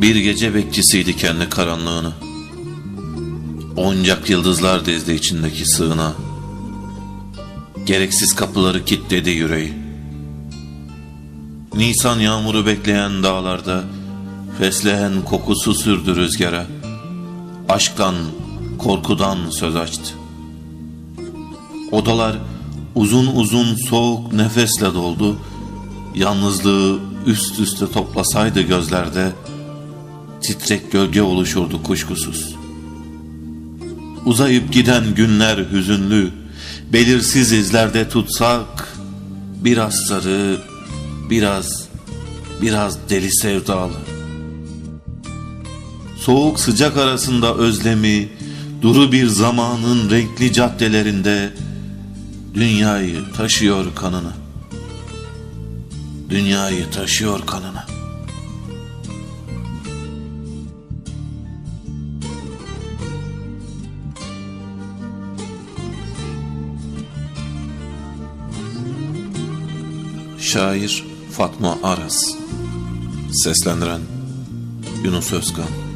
Bir gece bekçisiydi kendi karanlığını. Oncak yıldızlar dizdi içindeki sığına. Gereksiz kapıları kilitledi yüreği. Nisan yağmuru bekleyen dağlarda fesleğen kokusu sürdü rüzgara. Aşktan, korkudan söz açtı. Odalar uzun uzun soğuk nefesle doldu. Yalnızlığı üst üste toplasaydı gözlerde titrek gölge oluşurdu kuşkusuz. Uzayıp giden günler hüzünlü, belirsiz izlerde tutsak, biraz sarı, biraz, biraz deli sevdalı. Soğuk sıcak arasında özlemi, duru bir zamanın renkli caddelerinde dünyayı taşıyor kanını. Dünyayı taşıyor kanını. Şair Fatma Aras. Seslendiren Yunus Özkan